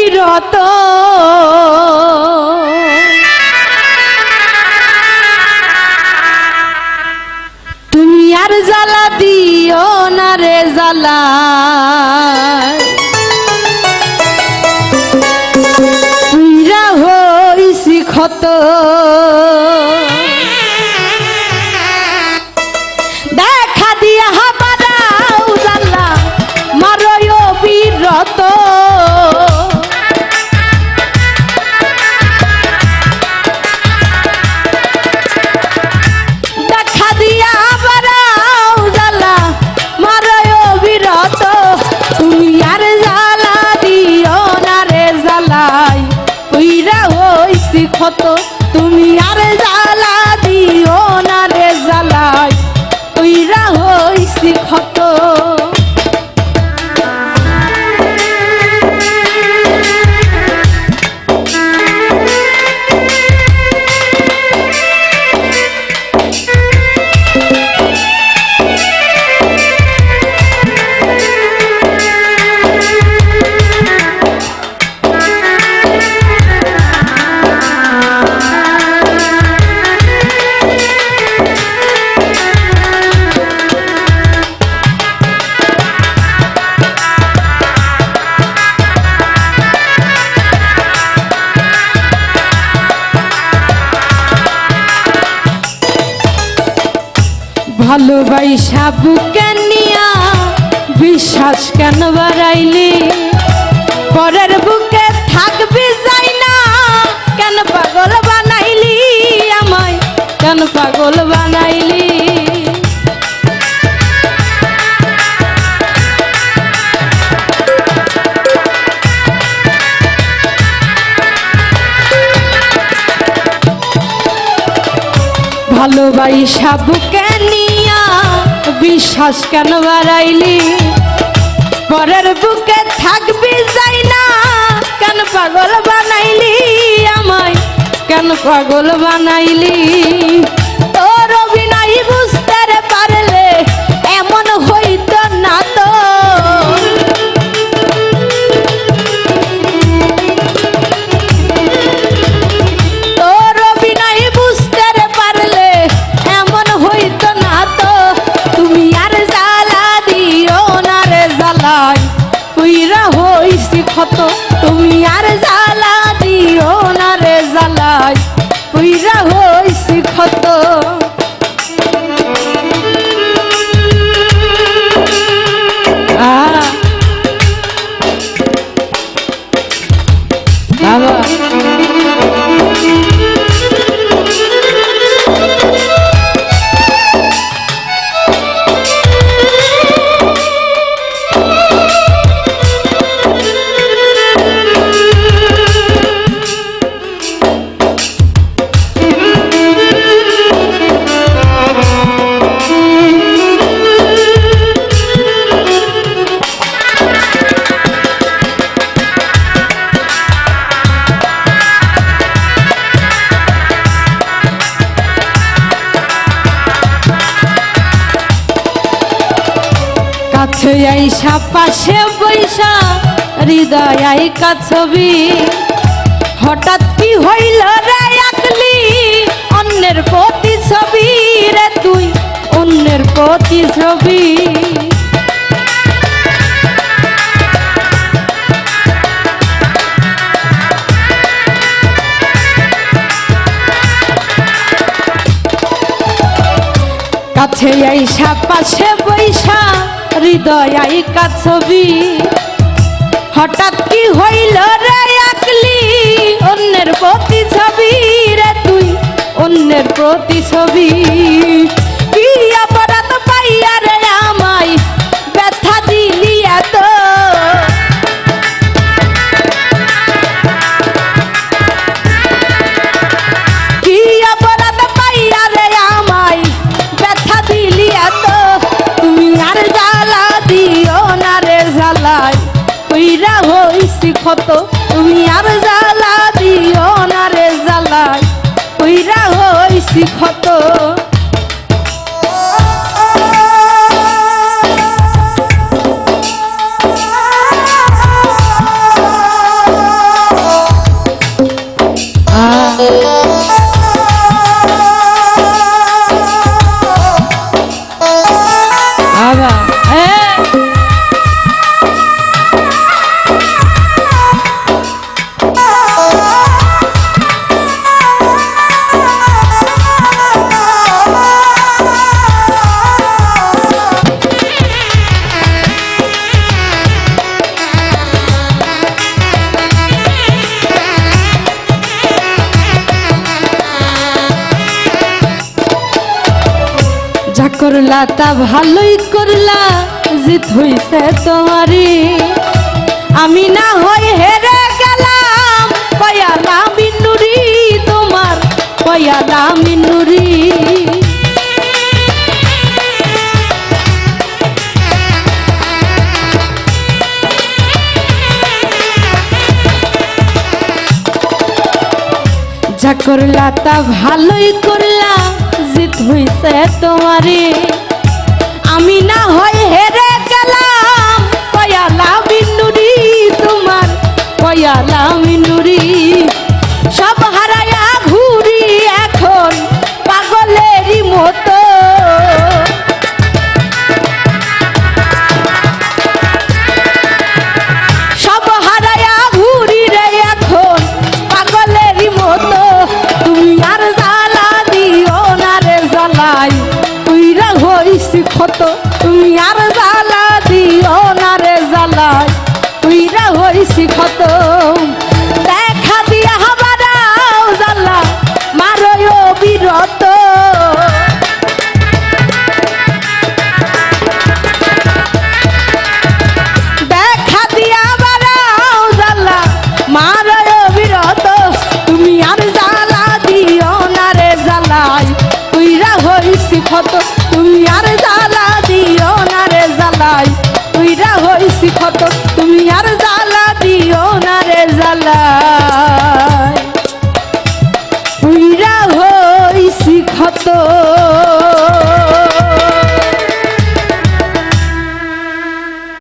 দিয়া তুমি আর জ্বালা দিও না রে জ্বালা। হইছি ক্ষত। ক্ষত তুমি ভালোবাসা বুকে নিয়া বিশ্বাস কেন বাড়াইলি? পরের বুকে থাকবি যাই না কেন পাগল বানাইলি আমায়? কেন পাগল বানাইলি? ভালোবাসা বুকে নিয়া বিশ্বাস কেন বাড়াইলি? পরের বুকে থাকবি যাই না। কেন পাগল বানাইলি আমায়? কেন পাগল বানাইলি? তোর অভিনয় বুঝতে পারলে আইসা পাশে বৈশা, হৃদয় আইকা ছবি? হঠাৎ কি হইল রে আকলি অন্যের প্রতি ছবি রে তুই, অন্যের প্রতি ছবি কাছে আইসা পাশে বৈশা হৃদয় আইকা ছবি। হঠাৎ কি হইল রে আকলি? অন্যের প্রতি ছবি রে তুই, অন্যের প্রতি ছবি ক্ষত তুমি আর জ্বালা দিও না রে জ্বালাই কইরা হইছি ক্ষত। করলা তা ভালোই করলা, জিত হইছে তোমারই। আমি না হই হেরে গেলাম পয়ালা মিনুরি তোমার পয়ালা মিনুরি যা করলা তা ভালোই করলা জিত হইছে তোমারে। আমি না হয় হেরে গেলাম পয়ালা মিনুরি তোমার পয়ালা হইছি ক্ষত দেখা দিয়া হাবারাও জ্বালা মারয় বিরত দেখা দিয়া বারাও জ্বালা মারয় বিরত তুমি আর জ্বালা দিও না রে জ্বালাই তুইরা হইছি ক্ষত তুমি আর জ্বালা দিও না রে জ্বালাই তুইরা হইছি ক্ষত তুমি আর আল্লাহ